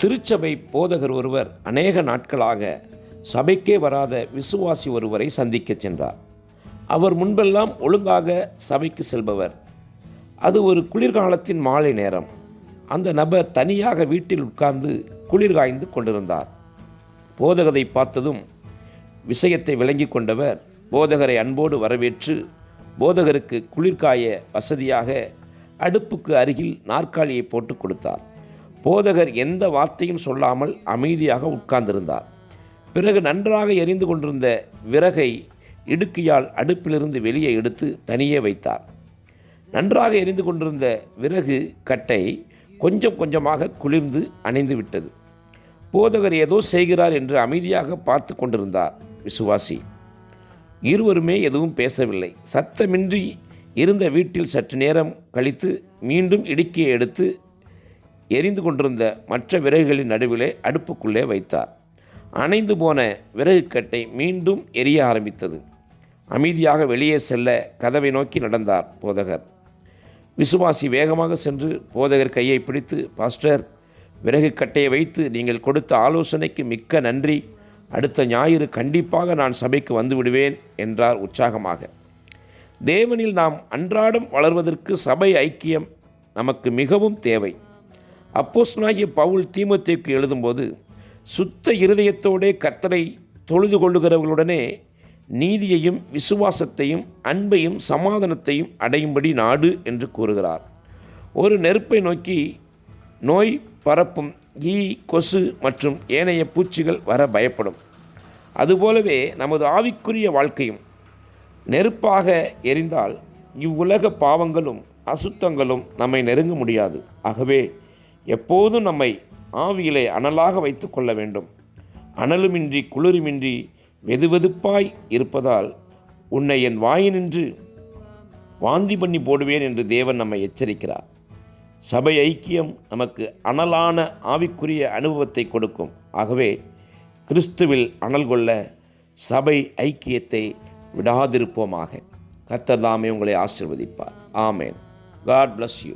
திருச்சபை போதகர் ஒருவர் அநேக நாட்களாக சபைக்கே வராத விசுவாசி ஒருவரை சந்திக்கச் சென்றார். அவர் முன்பெல்லாம் ஒழுங்காக சபைக்கு செல்பவர். அது ஒரு குளிர்காலத்தின் மாலை நேரம். அந்த நபர் தனியாக வீட்டில் உட்கார்ந்து குளிர் காய்ந்து கொண்டிருந்தார். போதகரை பார்த்ததும் விஷயத்தை விளங்கி கொண்டவர் போதகரை அன்போடு வரவேற்று போதகருக்கு குளிர்காய வசதியாக அடுப்புக்கு அருகில் நாற்காலியை போட்டு கொடுத்தார். போதகர் எந்த வார்த்தையும் சொல்லாமல் அமைதியாக உட்கார்ந்திருந்தார். பிறகு நன்றாக எரிந்து கொண்டிருந்த விறகை இடுக்கியால் அடுப்பிலிருந்து வெளியே எடுத்து தனியே வைத்தார். நன்றாக எரிந்து கொண்டிருந்த விறகு கட்டை கொஞ்சம் கொஞ்சமாக குளிர்ந்து அணைந்து விட்டது. போதகர் ஏதோ செய்கிறார் என்று அமைதியாக பார்த்து கொண்டிருந்தார் விசுவாசி. இருவருமே எதுவும் பேசவில்லை. சத்தமின்றி இருந்த வீட்டில் சற்று நேரம் கழித்து மீண்டும் இடுக்கியை எடுத்து எரிந்து கொண்டிருந்த மற்ற விறகுகளின் நடுவிலே அடுப்புக்குள்ளே வைத்தார். அணைந்து போன விறகுக்கட்டை மீண்டும் எரிய ஆரம்பித்தது. அமைதியாக வெளியே செல்ல கதவை நோக்கி நடந்தார் போதகர். விசுவாசி வேகமாக சென்று போதகர் கையை பிடித்து பாஸ்டர் விறகு கட்டையை வைத்து நீங்கள் கொடுத்த ஆலோசனைக்கு மிக்க நன்றி. அடுத்த ஞாயிறு கண்டிப்பாக நான் சபைக்கு வந்து விடுவேன் என்றார் உற்சாகமாக. தேவனில் நாம் அன்றாடம் வளர்வதற்கு சபை ஐக்கியம் நமக்கு மிகவும் தேவை. அப்போஸ்னாகிய பவுல் தீமத்தேக்கு எழுதும்போது சுத்த இருதயத்தோடே கர்த்தரை தொழுது கொள்ளுகிறவர்களுடனே நீதியையும் விசுவாசத்தையும் அன்பையும் சமாதானத்தையும் அடையும்படி நாடு என்று கூறுகிறார். ஒரு நெருப்பை நோக்கி நோய் பரப்பும் ஈ கொசு மற்றும் ஏனைய பூச்சிகள் வர பயப்படும். அதுபோலவே நமது ஆவிக்குரிய வாழ்க்கையும் நெருப்பாக எரிந்தால் இவ்வுலக பாவங்களும் அசுத்தங்களும் நம்மை நெருங்க முடியாது. ஆகவே எப்போதும் நம்மை ஆவியிலே அனலாக வைத்து கொள்ள வேண்டும். அனலுமின்றி குளிருமின்றி வெதுவெதுப்பாய் இருப்பதால் உன்னை என் வாயினின்று வாந்தி பண்ணி போடுவேன் என்று தேவன் நம்மை எச்சரிக்கிறார். சபை ஐக்கியம் நமக்கு அனலான ஆவிக்குரிய அனுபவத்தை கொடுக்கும். ஆகவே கிறிஸ்துவில் அனல் கொள்ள சபை ஐக்கியத்தை விடாதிருப்போமாக. கத்தர் தாமே உங்களை ஆசிர்வதிப்பார். ஆமேன். God bless you